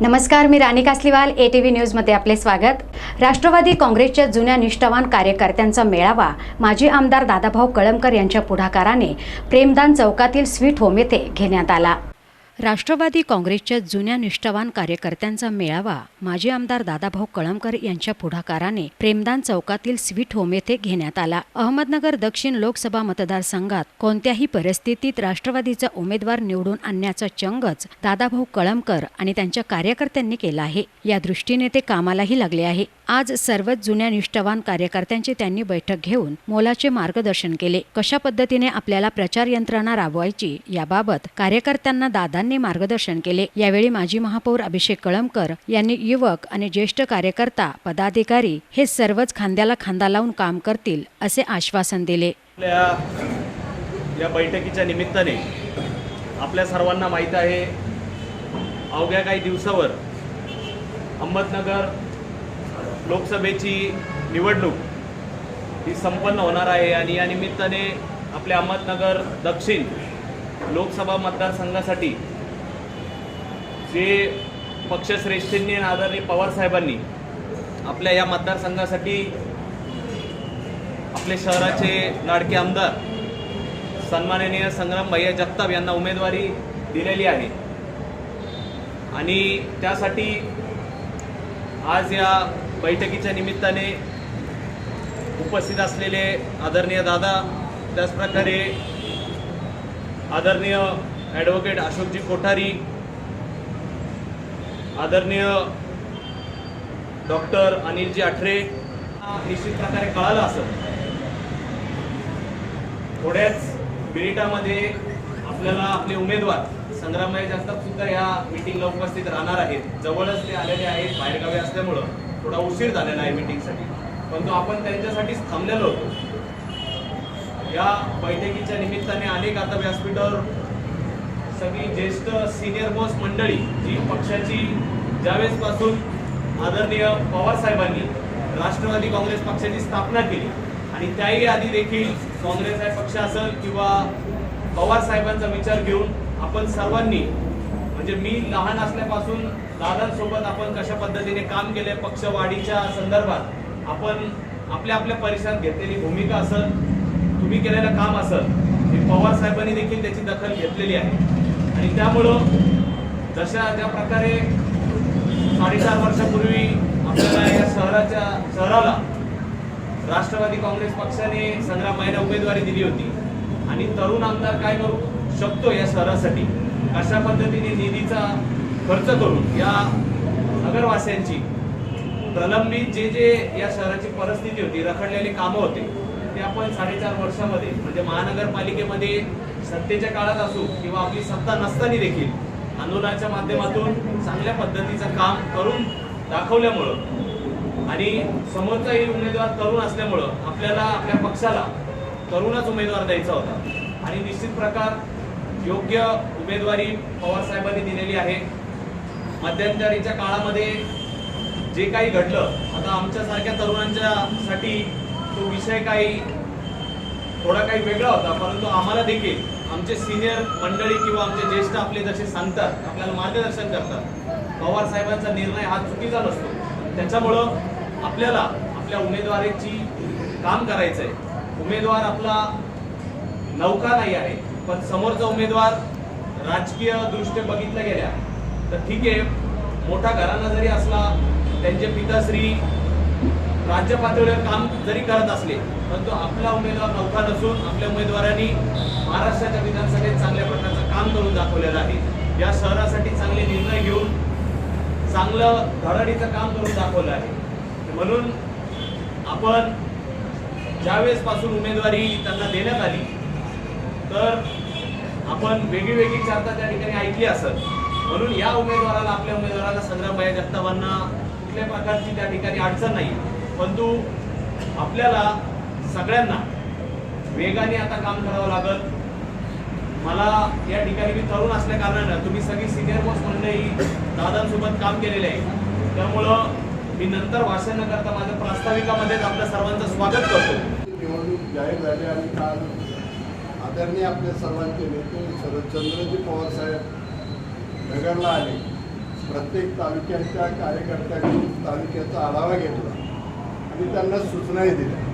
नमस्कार मी Rani Kasliwal A T V न्यूजमध्ये आपले स्वागत. राष्ट्रवादी काँग्रेसच्या जुन्या निष्ठावान कार्यकर्त्यांचा मेळावा माजी आमदार दादाभाऊ कळमकर यांच्या पुढाकाराने प्रेमदान चौकातील स्वीट होम येथे घेण्यात आला. राष्ट्रवादी काँग्रेसच्या जुन्या निष्ठावान कार्यकर्त्यांचा मेळावा माजी आमदार दादाभाऊ कळमकर यांच्या पुढाकाराने प्रेमदान चौकातील स्वीट होम येथे घेण्यात आला. अहमदनगर दक्षिण लोकसभा मतदारसंघात कोणत्याही परिस्थितीत राष्ट्रवादीचा उमेदवार निवडून आणण्याचा चंगच दादाभाऊ कळमकर आणि त्यांच्या कार्यकर्त्यांनी केला आहे. या दृष्टीने ते कामालाही लागले आहे. आज सर्वच जुन्या निष्ठावान कार्यकर्त्यांची त्यांनी बैठक घेऊन मोलाचे मार्गदर्शन केले. कशा पद्धतीने आपल्याला प्रचार यंत्रणा राबवायची याबाबत कार्यकर्त्यांना दादा दादांनी मार्गदर्शन केले. यावेळी माजी महापौर अभिषेक कळमकर यांनी युवक आणि ज्येष्ठ कार्यकर्ता पदाधिकारी हे सर्वच खांद्याला खांदा लावून काम करतील असे आश्वासन दिले. या बैठकीच्या निमित्ताने आपल्या सर्वांना माहीत आहे अवघ्या काही दिवसावर अहमदनगर लोकसभेची निवडणूक ही संपन्न होणार आहे आणि या निमित्ताने आपल्या अहमदनगर दक्षिण लोकसभा मतदारसंघासाठी जे पक्षश्रेष्ठींनी आणि आदरणीय पवारसाहेबांनी आपल्या या मतदारसंघासाठी आपले शहराचे लाडके आमदार सन्माननीय संग्राम भैया जगताप यांना उमेदवारी दिलेली आहे. आणि त्यासाठी आज या बैठकीच्या निमित्ताने उपस्थित असलेले आदरणीय दादा त्याचप्रकारे आदरणीय ॲडव्होकेट अशोकजी कोठारी आदरणीय डॉक्टर अनिलजी आठरे हा निश्चित प्रकारे कळालं असं थोड्याच मिनिटामध्ये आपल्याला आपले उमेदवार संग्रामभाई जगताप सुद्धा या मिटिंगला उपस्थित राहणार आहेत. जवळच ते आलेले आहेत बाहेरगावी असल्यामुळं थोडा उशीर झालेला आहे मिटिंगसाठी परंतु आपण त्यांच्यासाठीच थांबलेलो होतो या बैठकीच्या निमित्ताने अनेक आता व्यासपीठावर सगळी ज्येष्ठ सिनियर मोस्ट मंडळी जी पक्षाची ज्यावेळेसपासून आदरणीय पवार साहेबांनी राष्ट्रवादी काँग्रेस पक्षाची स्थापना केली आणि त्याही आधी देखील काँग्रेस हा पक्ष असेल किंवा पवार साहेबांचा विचार घेऊन आपण सर्वांनी म्हणजे मी लहान असल्यापासून दादांसोबत आपण कशा पद्धतीने काम केले पक्षवाढीच्या संदर्भात आपण आपल्या आपल्या परिसरात घेतलेली भूमिका असेल तुम्ही केलेलं काम असेल हे पवार साहेबांनी देखील त्याची दखल घेतलेली आहे. आणि त्यामुळं जशा ज्या प्रकारे साडेचार वर्षापूर्वी आपल्याला या शहराच्या शहराला राष्ट्रवादी काँग्रेस पक्षाने संग्राम महिला उमेदवारी दिली होती. आणि तरुण आमदार काय करू शकतो या शहरासाठी? अशा पद्धतीने निधीचा खर्च करून या नगरवासियांची प्रलंबित जे जे या शहराची परिस्थिती होती रखडलेली कामं होते ते आपण साडेचार वर्षामध्ये म्हणजे महानगरपालिकेमध्ये सत्तेच्या काळात असू किंवा आपली सत्ता नसताना देखील आंदोलनाच्या माध्यमातून चांगल्या पद्धतीचं काम करून दाखवल्यामुळं आणि समोरचाही उमेदवार तरुण असल्यामुळं आपल्याला आपल्या पक्षाला तरुणच उमेदवार द्यायचा होता. आणि निश्चित प्रकार योग्य उमेदवारी पवार साहेबांनी दिलेली आहे. मध्यंतरीच्या काळामध्ये जे काही घडलं आता आमच्यासारख्या तरुणांच्यासाठी तो विषय काही थोडा काही वेगळा होता परंतु आम्हाला देखील आमचे सिनियर मंडळी किंवा आमचे ज्येष्ठ आपले जसे सांगतात आपल्याला मार्गदर्शन करतात. पवार साहेबांचा निर्णय हा चुकीचा नसतो. त्याच्यामुळं आपल्याला आपल्या उमेदवारीची काम करायचं आहे उमेदवार आपला नौका नाही आहे पण समोरचा उमेदवार राजकीय दृष्ट्या बघितल्या गेल्या. तर ठीक आहे मोठा घराणा जरी असला त्यांचे पिताश्री राज्य पातळीवर काम जरी करत असले परंतु आपला उमेदवार नौका नसून आपल्या उमेदवारांनी महाराष्ट्राच्या विधानसभेत चांगल्या प्रकारचं काम करून दाखवलेलं आहे. या शहरासाठी चांगले निर्णय घेऊन चांगलं धडाडीचं काम करून दाखवलं आहे. म्हणून आपण ज्यावेळेसपासून उमेदवारी त्यांना देण्यात आली तर आपण वेगळी वेगळी चर्चा त्या ठिकाणी ऐकली असत म्हणून या उमेदवाराला आपल्या उमेदवाराला संग्रामबाई जगतावांना कुठल्या प्रकारची त्या ठिकाणी अडचण नाही. परंतु आपल्याला सगळ्यांना वेगाने आता काम करावं लागत मला या ठिकाणी मी तरुण असल्या कारणानं तुम्ही सगळी सिनियर मोस्ट मंडळी दादांसोबत काम केलेले आहे. त्यामुळं मी नंतर भाषण न करता माझ्या प्रास्ताविकामध्येच आपल्या सर्वांचं स्वागत करतो. निवडणूक जाहीर झाली आणि काल आदरणीय आपल्या सर्वांचे नेते शरदचंद्रजी पवार साहेब नगरला आले. प्रत्येक तालुक्याच्या कार्यकर्त्यांनी तालुक्याचा आढावा घेतला आणि त्यांना सूचनाही दिल्या.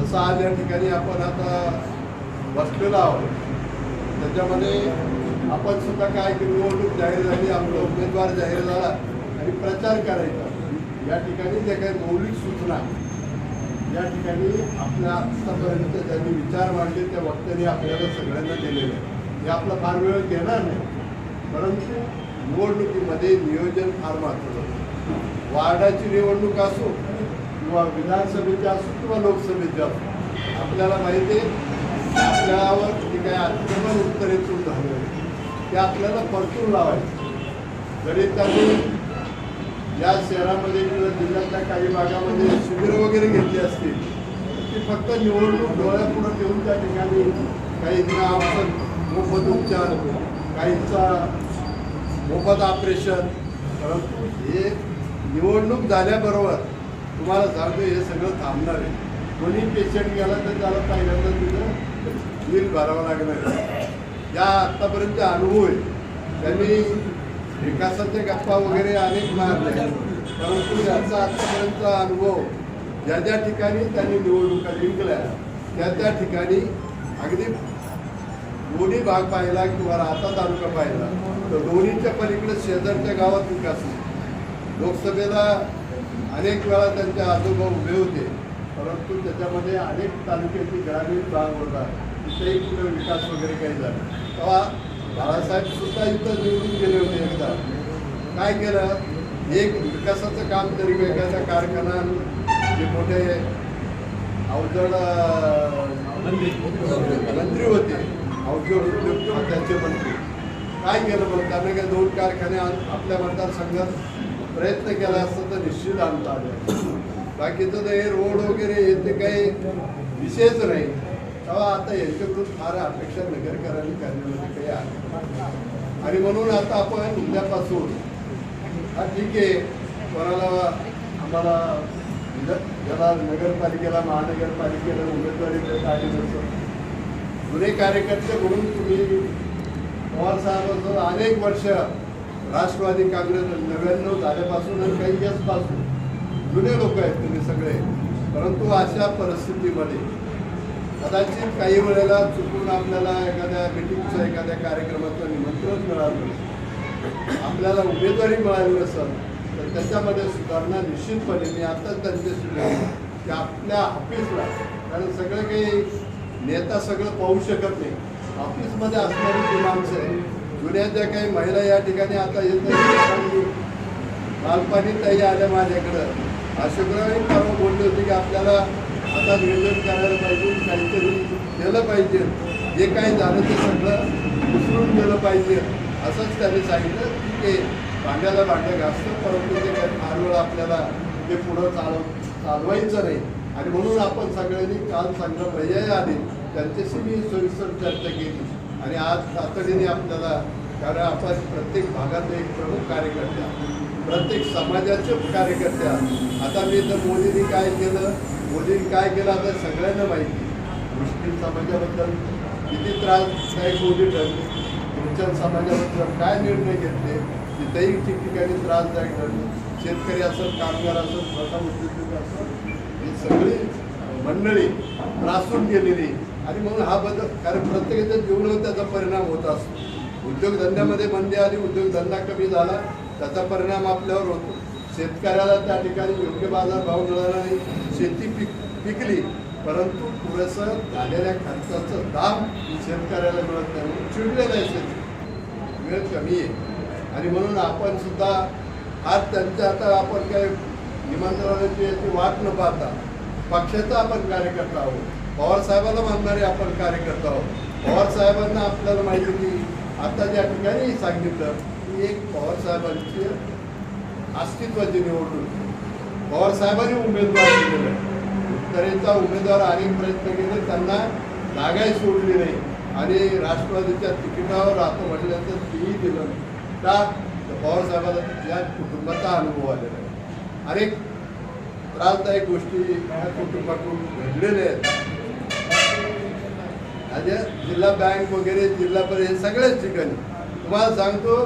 जसं आज या ठिकाणी आपण आता बसलेलो आहोत त्याच्यामध्ये आपण सुद्धा काय की निवडणूक जाहीर झाली आपला उमेदवार जाहीर झाला आणि प्रचार करायचा या ठिकाणी ज्या काही मौलिक सूचना या ठिकाणी आपल्या आत्तापर्यंत ज्यांनी विचार मांडले त्या वक्त्यांनी आपल्याला सगळ्यांना दिलेले आहे. हे आपला फार वेळ घेणार नाही परंतु निवडणुकीमध्ये नियोजन फार महत्त्वाचं वार्डाची निवडणूक असो किंवा विधानसभेच्या असो किंवा लोकसभेच्या असो आपल्याला माहिती आहे आपल्यावर जे काही आक्रमण चूक झालं ते आपल्याला परतून लावायचं. जरी त्यांनी या शहरामध्ये किंवा जिल्ह्यातल्या काही भागामध्ये शिबिरं वगैरे घेतली असतील ती फक्त निवडणूक डोळ्यापुढं ठेवून त्या ठिकाणी काहींना औषध मोफत उपचार काहींचा मोफत ऑपरेशन परंतु हे निवडणूक झाल्याबरोबर तुम्हाला सांगतो हे सगळं थांबणार आहे. कोणी पेशंट गेला तर त्याला पहिल्यांदा तिथं बिल भरावं लागणार आहे. या आत्तापर्यंत अनुभव आहे. त्यांनी विकासाच्या गप्पा वगैरे अनेक मारले परंतु याचा आत्तापर्यंतचा अनुभव ज्या ज्या ठिकाणी त्यांनी निवडणुका जिंकल्या त्या त्या ठिकाणी अगदी दोन्ही भाग पाहिला किंवा राहता तालुका पाहिला तर दोन्हीच्या पलीकडे शेजारच्या गावात विकास लोकसभेला अनेक वेळा त्यांचे आजोबा उभे होते परंतु त्याच्यामध्ये अनेक तालुक्याची ग्रामीण भाग होता तिथेही कुठे विकास वगैरे काही झाला तेव्हा बाळासाहेब सुद्धा इथं निवडून गेले होते एकदा. काय केलं? एक विकासाचं काम तरी एखादा कारखाना जे मोठे अवजड मंत्री होते अवजड उद्योग त्यांचे मंत्री. काय केलं मग त्यांना काय दोन कारखाने आपल्या आपल्या मतदारसंघात प्रयत्न केला असता तर निश्चित आणता आले बाकीचं ते रोड वगैरे हे ते काही विषयच नाही तेव्हा आता याच्याकडून फार अपेक्षा नगरकरांनी करण्यामध्ये काही आहे आणि म्हणून आता आपण उद्यापासून हा ठीक आहे कोणाला आम्हाला ज्याला नगरपालिकेला महानगरपालिकेला उमेदवारी देता आली नसतं जुने कार्यकर्ते म्हणून तुम्ही पवार साहेबांचं अनेक वर्ष राष्ट्रवादी काँग्रेस नव्याण्णव झाल्यापासून आणि काही याचपासून. जुने लोक आहेत तुम्ही सगळे. परंतु अशा परिस्थितीमध्ये कदाचित काही वेळेला चुकून आपल्याला एखाद्या मिटिंगचं एखाद्या कार्यक्रमाचं निमंत्रण मिळालं आपल्याला उमेदवारी मिळाली नसेल तर त्याच्यामध्ये सुधारणा निश्चितपणे मी आताच त्यांच्याशी बोललो की आपल्या ऑफिसला कारण सगळं काही नेता सगळं पाहू शकत नाही. ऑफिसमध्ये असणारी जी माणसं जुन्याच्या ज्या काही महिला या ठिकाणी आता येत बालपाणी ताई आल्या माझ्याकडं. अशोकरावही परवा बोलले होते की आपल्याला आता नियोजन करायला पाहिजे काहीतरी केलं पाहिजे. जे काही झालं ते सगळं उचलून गेलं पाहिजे. असंच त्यांनी सांगितलं की भांड्याला भांडं घासतं परंतु ते काही फार वेळ आपल्याला ते पुढं चालव चालवायचं नाही. आणि म्हणून आपण सगळ्यांनी काल चांगलं पर्याय आले त्यांच्याशी मी सविस्तर चर्चा केली. आणि आज तातडीने आपल्याला कारण आपण प्रत्येक भागात एक प्रमुख कार्यकर्त्या प्रत्येक समाजाचे कार्यकर्त्या आता मी तर मोदींनी काय केलं? मोदींनी काय केलं आता सगळ्यांना माहिती. मुस्लिम समाजाबद्दल किती त्रासदायक मोदी ठरले? ख्रिश्चन समाजाबद्दल काय निर्णय घेतले? तिथेही ठिकठिकाणी त्रासदायक ठरले शेतकरी असत कामगार असत स्वतः उद्योजक असत ही सगळी मंडळी त्रासून गेलेली. आणि म्हणून हा बदल कारण प्रत्येकाच्या जीवनावर त्याचा परिणाम होत असतो. उद्योगधंद्यामध्ये मंदी आली उद्योगधंदा कमी झाला त्याचा परिणाम आपल्यावर होतो. शेतकऱ्याला त्या ठिकाणी योग्य बाजार भाव मिळाला नाही. शेती पिक पिकली परंतु पुरेसं झालेल्या खर्चाचं दाम शेतकऱ्याला मिळत नाही. चिडलेलं आहे शेती. वेळ कमी आहे. आणि म्हणून आपण सुद्धा आज त्यांच्या आता आपण काय निमंत्रणाची याची वाट न पाहता पक्षाचा आपण कार्यकर्ता आहोत. पवार साहेबाला मानणारे आपण कार्यकर्ता आहोत. पवार साहेबांना आपल्याला माहिती होती आता ज्या ठिकाणी सांगितलं की एक पवार साहेबांची अस्तित्वाची निवडणूक. पवार साहेबांनी उमेदवार दिलेला. आहे उत्तरेचा उमेदवार अनेक प्रयत्न केले त्यांना जागाही सोडली नाही. आणि राष्ट्रवादीच्या तिकिटावर राहतो म्हटल्यानंतर तेही दिलं का पवार साहेबांना या कुटुंबाचा अनुभव आलेला आहे. अनेक त्रासदायक गोष्टी या कुटुंबाकडून घडलेल्या आहेत. म्हणजे जिल्हा बँक वगैरे जिल्हा परिषद सगळ्याच ठिकाणी. तुम्हाला सांगतो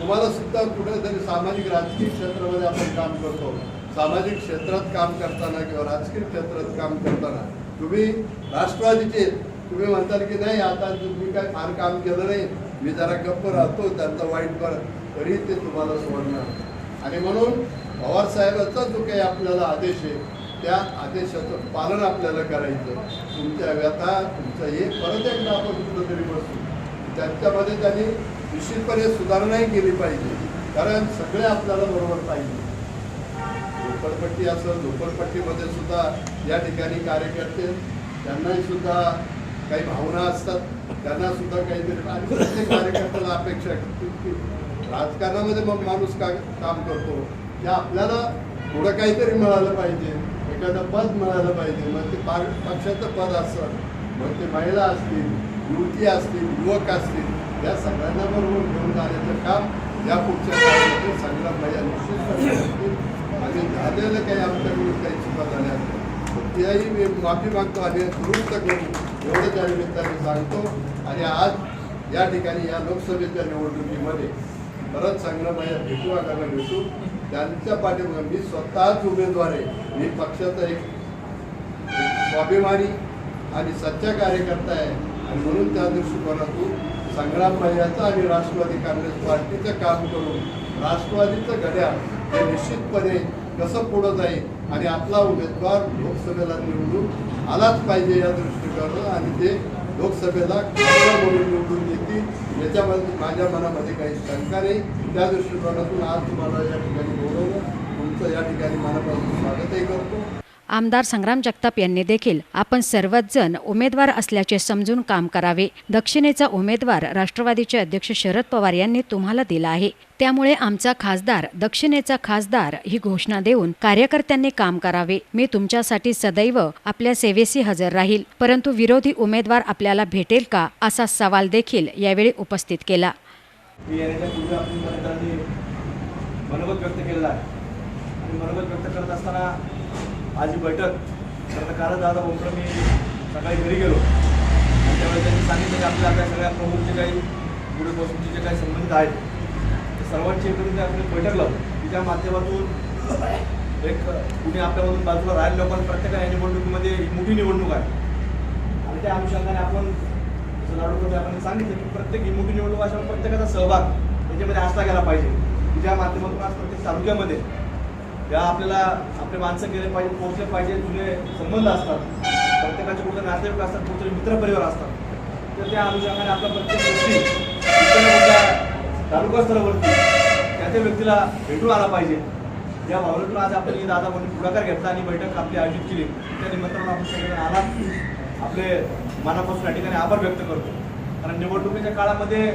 तुम्हाला सुद्धा कुठेतरी सामाजिक राजकीय क्षेत्रामध्ये आपण काम करतो. सामाजिक क्षेत्रात काम करताना किंवा राजकीय क्षेत्रात काम करताना तुम्ही राष्ट्रवादीचे तुम्ही म्हणताल की नाही आता तुम्ही काय फार काम केलं नाही. मी जरा गप्प राहतो त्यांचा वाईट बरं. तरी ते तुम्हाला सोडणार आणि म्हणून पवारसाहेबांचा जो काही आपल्याला आदेश आहे त्या आदेशाचं पालन आपल्याला करायचं. तुमच्या व्यथा तुमचं हे परत एकदा आपण कुठंतरी बसू. त्यांच्यामध्ये त्यांनी निश्चितपणे सुधारणाही केली पाहिजे. कारण सगळे आपल्याला बरोबर पाहिजे. झोपडपट्टी असं झोपडपट्टीमध्ये सुद्धा या ठिकाणी कार्यकर्ते त्यांनाही सुद्धा काही भावना असतात. त्यांना सुद्धा काहीतरी आणि प्रत्येक कार्यकर्त्याला अपेक्षा की राजकारणामध्ये मग माणूस का काम करतो? त्या आपल्याला थोडं काहीतरी मिळालं पाहिजे. एखादं पद मिळालं पाहिजे. मग ते पा- पक्षाचं पद असतं. मग ते महिला असतील युवती असतील युवक असतील या सगळ्यांना बरोबर घेऊन जाण्याचं काम या पुढच्या काळामध्ये सगळ्या महिला निश्चितपणे आणि झालेलं काही आमच्याकडून काही चुका झाल्या तर त्याही मी माफी मागतो आणि दुरुस्त करू एवढं त्या निमित्ताने सांगतो. आणि आज या ठिकाणी या लोकसभेच्या निवडणुकीमध्ये परत चांगलं भैया भेटू आकाराला भेटू. त्यांच्या पाठीमागे मी स्वतःच उमेदवार आहे. मी पक्षाचा एक स्वाभिमानी आणि सच्चा कार्यकर्ता आहे. आणि म्हणून त्या दृष्टिकोनातून संग्राम भैयाचं आणि राष्ट्रवादी काँग्रेस पार्टीचं काम करून राष्ट्रवादीचं घड्याळ हे निश्चितपणे कसं पुढं जाईल आणि आपला उमेदवार लोकसभेला निवडून आलाच पाहिजे या दृष्टिकोनातून आणि ते लोकसभेला म्हणून निवडून त्याच्यामध्ये माझ्या मनामध्ये काही शंका नाही. त्या दृष्टिकोनातून आज तुम्हाला या ठिकाणी बोलवलं. तुमचं या ठिकाणी मनापासून स्वागतही करतो. आमदार संग्राम जगताप यांनी देखील आपण सर्वच जण उमेदवार असल्याचे समजून काम करावे. दक्षिणेचा उमेदवार राष्ट्रवादीचे अध्यक्ष शरद पवार यांनी तुम्हाला दिला आहे. त्यामुळे आमचा खासदार दक्षिणेचा खासदार ही घोषणा देऊन कार्यकर्त्यांनी काम करावे. मी तुमच्यासाठी सदैव आपल्या सेवेशी हजर राहील. परंतु विरोधी उमेदवार आपल्याला भेटेल का? असा सवाल देखील यावेळी उपस्थित केला. मनोगत व्यक्त केलेलं आहे. आणि मनोगत व्यक्त करत असताना आज ही बैठक. तर कालच दादा बोलतो मी सकाळी घरी गेलो. त्यावेळेस त्यांनी सांगितलं की आपल्या आपल्या सगळ्या प्रमुख जे काही पुढे पासूनचे जे काही संबंधित आहेत. ते सर्वांची एकत्रित आपली बैठक लावू तिच्या माध्यमातून एक कुणी आपल्यामधून बाजूला राहिलेल्या लोकांना प्रत्येकाने या निवडणुकीमध्ये ही मोठी निवडणूक आहे. आणि त्या अनुषंगाने आपण जसं लाडूकडे आपण सांगितलं की प्रत्येक ही मोठी निवडणूक अशा प्रत्येकाचा सहभाग त्याच्यामध्ये असला गेला पाहिजे. ज्या माध्यमातून आज प्रत्येक तालुक्यामध्ये या आपल्याला आपले माणसं गेले पाहिजे पोहोचले पाहिजे जुने संबंध असतात. प्रत्येकाचे कुठे नातेवाईक असतात कुठे मित्रपरिवार असतात. तर त्या अनुषंगाने आपल्या प्रत्येक व्यक्ती तालुका स्तरावरती त्या त्या व्यक्तीला भेटून आला पाहिजे. या भावनेतून आज आपण ही दादा म्हणून पुढाकार घेतला आणि बैठक आपली आयोजित केली. त्या निमंत्रण आपण सगळ्यांना आला आपले मनापासून या ठिकाणी आभार व्यक्त करतो. कारण निवडणुकीच्या काळामध्ये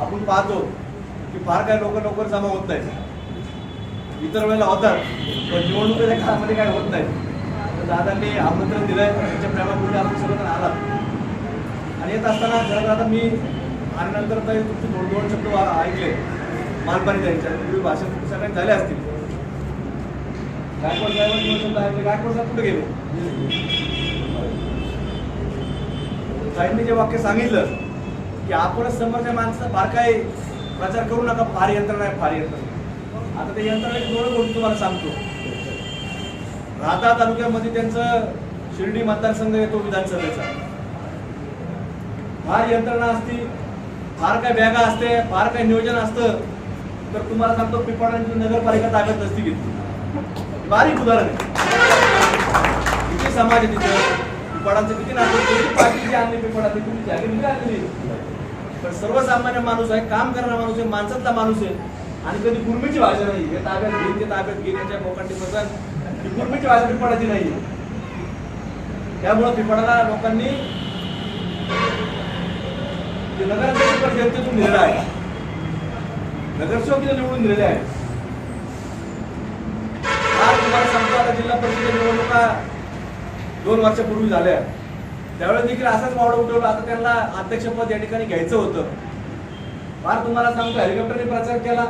आपण पाहतो की फार काही लोक लवकर जमा होत नाही इतर वेळेला होतात पण निवडणुकीच्या काळामध्ये काय होत नाही. तर दादांनी आमंत्रण दिलंय त्यांच्या प्रेमापुढे आपण सगळं आला आणि येत असताना खरं दादा मी आल्यानंतर तर तुमचे दोन दोन शब्द वा- ऐकले. मालपाणी त्यांच्या तुम्ही भाषण तुमचे सगळ्यांनी झाले असतील. गायकवाड साहेबांनी दोन शब्द ऐकले. गायकवाड साहेब कुठे गेले? साहेबांनी जे वाक्य सांगितलं की आपणच समोरच्या माणसाचा फार काही प्रचार करू नका फार यंत्रणा आहे फार यंत्रणा आता ते यंत्राची दोन गोष्टी तुम्हाला सांगतो. राहता तालुक्यामध्ये त्यांचं शिर्डी मतदारसंघ येतो विधानसभेचा. फार यंत्रणा असती फार काय बॅगा असते फार काय नियोजन असतं तर तुम्हाला सांगतो पिंपळाची नगरपालिका ताब्यात नसती घेतली. बारीक उदाहरण आहे. किती समाज आहे तिथं? पिंपळाचं किती नातं किती पार्टी आणली पिंपळाची तुम्ही जागी आणली? पण सर्वसामान्य माणूस आहे काम करणारा माणूस आहे माणसातला माणूस आहे. आणि कधी गुरमीची भाषा नाही. हे ताब्यात घेईन ते ताब्यात घेईन याच्या मोकांटी पसंत ही गुरमीची भाषा पिंपळाची नाही. त्यामुळं पिंपळाला लोकांनी ते नगराध्यक्ष जनतेतून दिलेला आहे. नगरसेवक निवडून दिलेले आहे आज तुम्हाला सांगतो आता जिल्हा परिषद निवडणुका दोन वर्षापूर्वी झाल्या. त्यावेळेस देखील असाच मावडा उठवला. आता त्यांना अध्यक्षपद या ठिकाणी घ्यायचं होतं. फार तुम्हाला सांगतो हेलिकॉप्टरने प्रचार केला.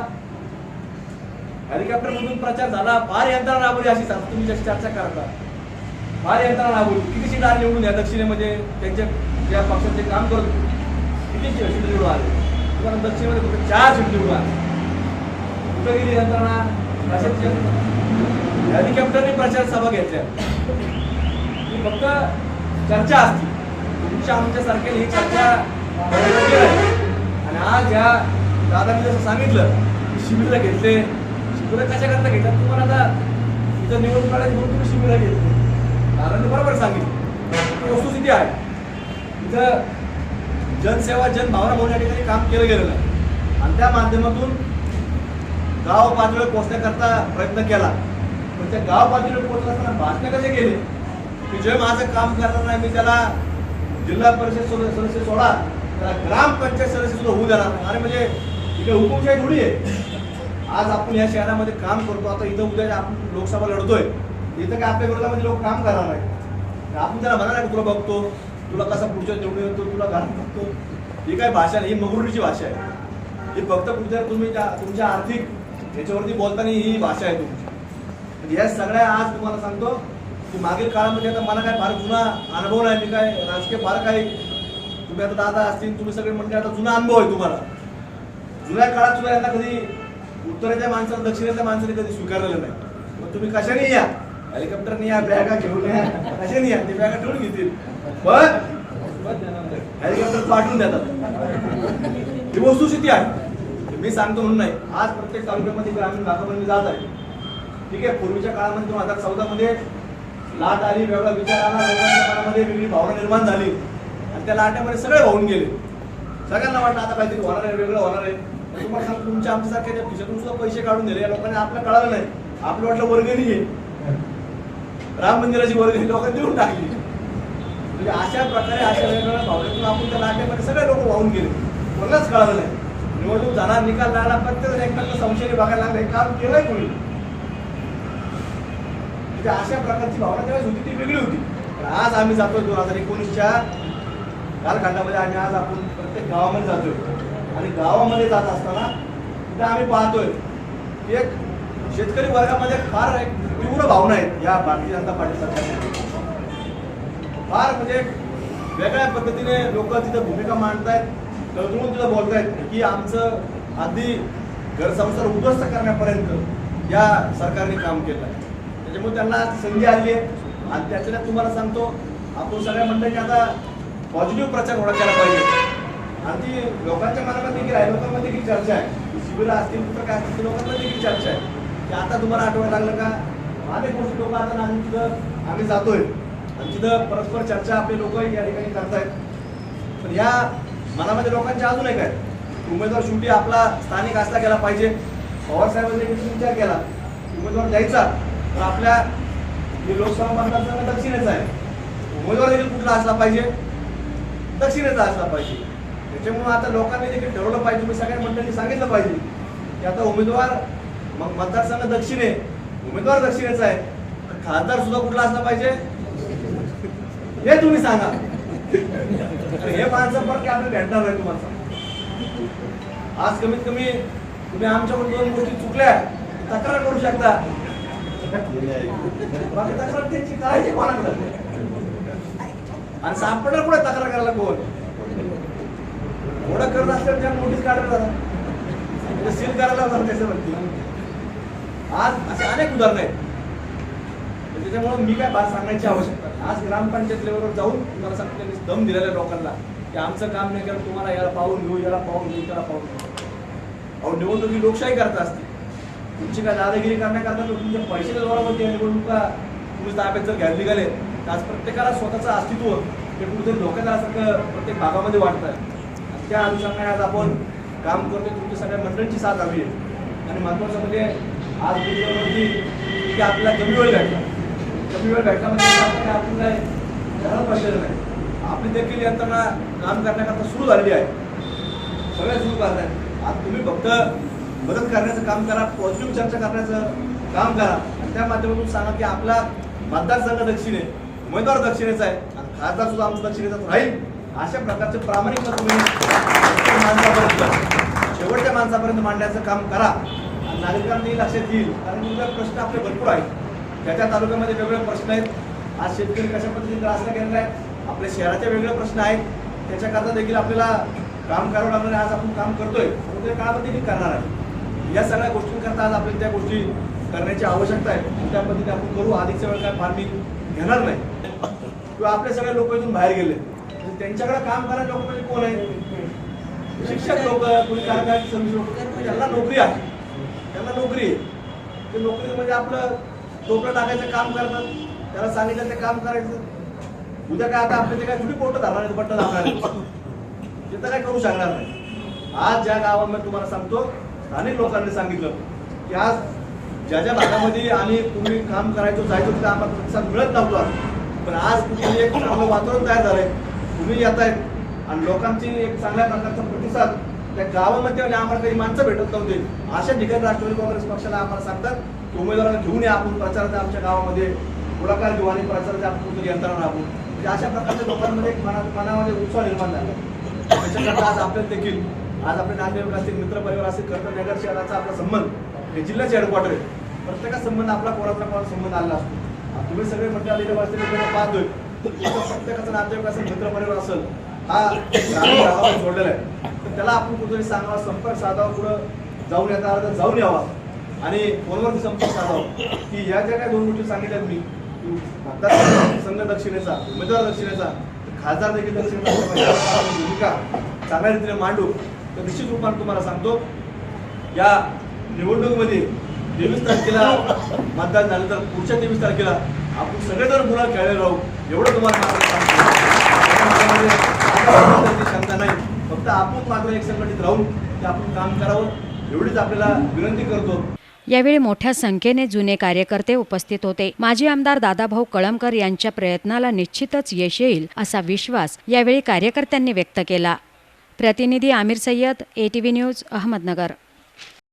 हेलिकॉप्टर मधून प्रचार झाला. फार यंत्रणा राबवली अशी सांगतो. तुम्ही जशी चर्चा करता फार यंत्रणा राबवली. किती सीट आले निवडून या दक्षिणेमध्ये? त्यांच्या ज्या पक्षाचे काम करत किती सीट निवडून आले? तुम्हाला दक्षिणेमध्ये फक्त चार सीट निवडून आले. कुठं गेली यंत्रणा? कशाची हेलिकॉप्टरने प्रचार सभा घेतल्या. फक्त चर्चा असते. तुमच्या आमच्यासारख्या ही चर्चा आणि आज या दादांनी जसं सांगितलं की शिबिरला घेतले. तुला कशा करता घेतात तुम्हाला आता इथं निवडून काढायची म्हणून तुम्ही शिबिरा घेतले दादांनी बरोबर सांगितलं. वस्तुस्थिती आहे. इथं जनसेवा जनभावना म्हणून या ठिकाणी काम केलं गेलेलं आहे. आणि त्या माध्यमातून गाव पातळीवर पोहोचण्याकरता प्रयत्न केला. पण त्या गाव पातळीवर पोहोचत असताना भाषण कसे गेले की जे माझं काम करणार नाही मी त्याला जिल्हा परिषद सदस्य सदस्य सोडा त्याला ग्रामपंचायत सदस्य सुद्धा होऊ देणार अरे म्हणजे इकडे हुकुमशाही थोडी आहे. आज आपण या शहरामध्ये काम करतो. आता इथं उद्या आपण लोकसभा लढतोय इथं काय आपल्या विरोधामध्ये लोक काम करणार नाही आपण त्याला म्हणा की तुला बघतो तुला कसा पुढच्या निवडून येतो तुला घालून बघतो. ही काय भाषा नाही ही मगरुरीची भाषा आहे. ही फक्त पुढच्या तुम्ही त्या- तुमच्या आर्थिक याच्यावरती बोलताना ही भाषा आहे तुमची. या सगळ्या आज तुम्हाला सांगतो की मागील काळामध्ये आता मला काय फार जुना अनुभव नाही मी काय राजकीय फार काही तुम्ही आता दादा असतील तुम्ही सगळे म्हणजे आता जुना अनुभव आहे तुम्हाला. जुन्या काळात सुद्धा यांना कधी उत्तरेच्या माणसाने दक्षिणेच्या माणसाने कधी स्वीकारलेलं नाही. मग तुम्ही कशाने या? हेलिकॉप्टरने या बॅगा घेऊन या. कशाने या? ते बॅगा ठेवून घेतील. पण हेलिकॉप्टर पाठवून देतात. ही वस्तुस्थिती आहे. मी सांगतो म्हणून नाही. आज प्रत्येक तालुक्यामध्ये ग्रामीण भागामध्ये मी जात आहे. ठीक आहे पूर्वीच्या काळामध्ये दोन हजार चौदामध्ये लाट आली वेगळा विचार आला लोकांच्या मनामध्ये वेगळी भावना निर्माण झाली. आणि त्या लाट्यामध्ये सगळे वाहून गेले. सगळ्यांना वाटलं आता काहीतरी होणार आहे वेगळं होणार आहे. तुम्हाला सांगतो तुमच्या आमच्यासारख्या खिशातून सुद्धा पैसे काढून दिले. या लोकांनी आपलं कळालं नाही. आपलं वाटलं वर्गणी आहे. राम मंदिराची वर्गणी लोकांनी देऊन टाकली. म्हणजे अशा प्रकारे अशा वेगवेगळ्या भावनेतून आपण त्या नाट्यामध्ये सगळे लोक वाहून गेले. कोणालाच कळालं नाही. निवडणूक झाला निकाल लागला प्रत्येक एकमेकांना संशय बघायला लागले. काम केलंय कोणी? म्हणजे अशा प्रकारची भावना त्यावेळेस होती ती वेगळी होती. आज आम्ही जातोय दोन हजार एकोणीसच्या कालखंडामध्ये आणि आज आपण प्रत्येक गावामध्ये जातोय. आणि गावामध्ये जात असताना तिथे आम्ही पाहतोय एक शेतकरी वर्गामध्ये फार एक तीव्र भावना आहेत या भारतीय जनता पार्टी सरकारने फार म्हणजे वेगळ्या पद्धतीने लोक तिथं भूमिका मांडतायत तळतळून तिथं बोलतायत की आमचं अगदी घर संसार उद्ध्वस्त करण्यापर्यंत या सरकारने काम केलं आहे. त्याच्यामुळे त्यांना संधी आली आहे. आणि त्याच्यात तुम्हाला सांगतो आपण सगळ्या मंडळी आता पॉझिटिव्ह प्रचार होणा केला पाहिजे. आणि ती लोकांच्या मनामध्ये देखील आहे लोकांमध्ये देखील चर्चा आहे. शिबिर असतील कुठं काय असतील लोकांमध्ये देखील चर्चा आहे. की आता तुम्हाला आठवायला लागलं का? अनेक गोष्टी लोक आता आम्ही तिथं आम्ही जातोय. आणि तिथं परस्पर चर्चा आपले लोक या ठिकाणी करतायत. पण या मनामध्ये लोकांच्या अजून एक आहेत. उमेदवार शेवटी आपला स्थानिक असला गेला पाहिजे. पवार साहेबांनी विचार केला. उमेदवार द्यायचा. तर आपल्या जे लोकसभा मतदारसंघ दक्षिणेचा आहे. उमेदवार देखील कुठला असला पाहिजे? दक्षिणेचा असला पाहिजे. त्याच्यामुळे आता लोकांनी देखील ठरवलं पाहिजे. तुम्ही सगळ्या मंडळींनी सांगितलं पाहिजे की आता उमेदवार मग मतदारसंघ दक्षिण आहे. उमेदवार दक्षिणेचा आहे. खासदार सुद्धा कुठला असला पाहिजे? हे तुम्ही सांगा. हे माणसं पण की आम्ही भेटणार नाही तुम्हाला आज कमीत कमी तुम्ही आमच्याकडून दोन गोष्टी चुकल्या तक्रार करू शकता. बाकी तक्रार त्यांची करायची कोणाकडे? आणि सापडणार कुठे तक्रार करायला कोण? एवढं करत असल्यावर त्या नोटीस काढायला जातात म्हणजे सील करायला जातात त्याच्यावरती. आज असे अनेक उदाहरण आहेत. त्याच्यामुळं त्याच्यामुळे मी काय बात सांगायची आवश्यकता आज ग्रामपंचायत लेवलवर जाऊन तुम्हाला सांगतो मी दम दिलेल्या लोकांना की आमचं काम नाही केलं तुम्हाला याला पाहून घेऊ याला पाहून घेऊ त्याला पाहून घेऊ. अहो निवडणूक ही लोकशाही करता असते तुमची काय दादागिरी करण्याकरता लोक तुमच्या पैशाच्या जोरावरती या निवडणुका तुम्ही ताब्यात जर घ्यायला निघाले तर आज प्रत्येकाला स्वतःचं अस्तित्व हे कुठेतरी धोक्यात आल्यासारखं प्रत्येक भागामध्ये वाटतं त्या अनुषंगाने आज आपण काम करतोय. तुमच्या सगळ्या मंडळींची साथ हवी आहे. आणि महत्वाचं म्हणजे आज गुजरातवरती की आपल्याला कमी वेळ भेटला. कमी वेळ भेटला म्हणजे आपण काय घरात बसलेलं नाही. आपली देखील यंत्रणा काम करण्याकरता सुरू झालेली आहे. सगळ्या सुरू करतायत. आज तुम्ही फक्त मदत करण्याचं काम करा पॉझिटिव्ह चर्चा करण्याचं काम करा. आणि त्या माध्यमातून सांगा की आपला मतदारसंघ दक्षिण आहे उमेदवार दक्षिणेचा आहे. आणि खासदार सुद्धा आमचा दक्षिणेचाच राहील. अशा प्रकारचे प्रामाणिक तुम्ही शेवटच्या माणसापर्यंत शेवटच्या माणसापर्यंत मांडण्याचं काम करा. आणि नागरिकांनी लक्षात येईल कारण तुमचे प्रश्न आपले भरपूर आहेत. त्याच्या तालुक्यामध्ये वेगवेगळे प्रश्न आहेत. आज शेतकरी कशा पद्धतीने त्रासला गेलेला आहे आपल्या शहराचे वेगळे प्रश्न आहेत. त्याच्याकरता देखील आपल्याला काम करावं लागणार आज आपण काम करतोय. उद्या काळामध्ये देखील करणार आहे. या सगळ्या गोष्टींकरता आज आपल्याला त्या गोष्टी करण्याची आवश्यकता आहे. त्या पद्धतीने आपण करू. अधिकच्या वेळ काय फार मी घेणार नाही. किंवा आपले सगळे लोक इथून बाहेर गेले. त्यांच्याकडे काम करणारे लोक म्हणजे कोण आहे? शिक्षक लोक कोणी कारखान्यात श्रमिक लोक त्यांना नोकरी आहे. त्यांना नोकरी आहे. ते नोकरी म्हणजे आपलं टोपलं टाकायचं काम करतात. त्याला सांगितलं ते काम करायचं. उद्या काय आता आपल्या ते काय थोडी पोट धरणार नाही बट्ट धरणार नाही ते तर काय करू शकणार नाही. आज ज्या गावामध्ये तुम्हाला सांगतो स्थानिक लोकांनी सांगितलं की आज ज्या ज्या भागामध्ये आम्ही पूर्वी काम करायचो जायचो तिथे आम्हाला प्रतिसाद मिळत नव्हता. पण आज तुम्ही एक चांगलं वातावरण तयार झालंय. तुम्ही येत आहेत आणि लोकांची एक चांगल्या प्रकारचा प्रतिसाद त्या गावामध्ये आम्हाला काही माणसं भेटत नव्हते. अशा ठिकाणी राष्ट्रवादी काँग्रेस पक्षाला आम्हाला सांगतात उमेदवारांना घेऊन या आपण प्रचाराचा आमच्या गावामध्ये. पुढाकार घेऊ आणि प्रचाराचा आपण यंत्रणा राबू म्हणजे अशा प्रकारच्या लोकांमध्ये मनामध्ये उत्साह निर्माण झाला. त्याच्याकरता आज आपल्याला देखील आज आपले नातेवाईक असतील मित्र परिवार असतील कर्तव्यनगर शहराचा आपला संबंध हे जिल्ह्याचे हेडक्वार्टर आहे. प्रत्येका संबंध आपला कोणाचा कोणाचा संबंध आलेला असतो. तुम्ही सगळे म्हटलं आलेले वाचलेले पाहतोय. प्रत्येकाचा नातेवाईक असेल मित्र परिवार असेल हा सोडलेला आहे. तर त्याला आपण कुठेतरी सांगावा संपर्क साधावा पुढं जाऊन येता आलं तर जाऊन यावा. आणि फोनवरती संपर्क साधावा. की या ज्या काही दोन गोष्टी सांगितल्यात मी संघ दक्षिणेचा उमेदवार दक्षिणेचा खासदार देखील दक्षिणेचा भूमिका चांगल्या रीतीने मांडू तर निश्चित रूपाने तुम्हाला सांगतो या निवडणुकीमध्ये तेवीस तारखेला मतदान झालं तर पुढच्या तेवीस तारखेला आपण सगळेजण पुन्हा खेळले राहू. एवढं तुम्हाला शंका नाही. फक्त आपण मात्र एक संघटित राहून ते आपण काम करावं. एवढीच आपल्याला विनंती करतो. यावेळी मोठ्या संख्येने जुने कार्यकर्ते उपस्थित होते. माजी आमदार दादाभाऊ कळमकर यांच्या प्रयत्नाला निश्चितच यश येईल असा विश्वास यावेळी कार्यकर्त्यांनी व्यक्त केला. प्रतिनिधी आमिर सय्यद एटीव्ही न्यूज अहमदनगर.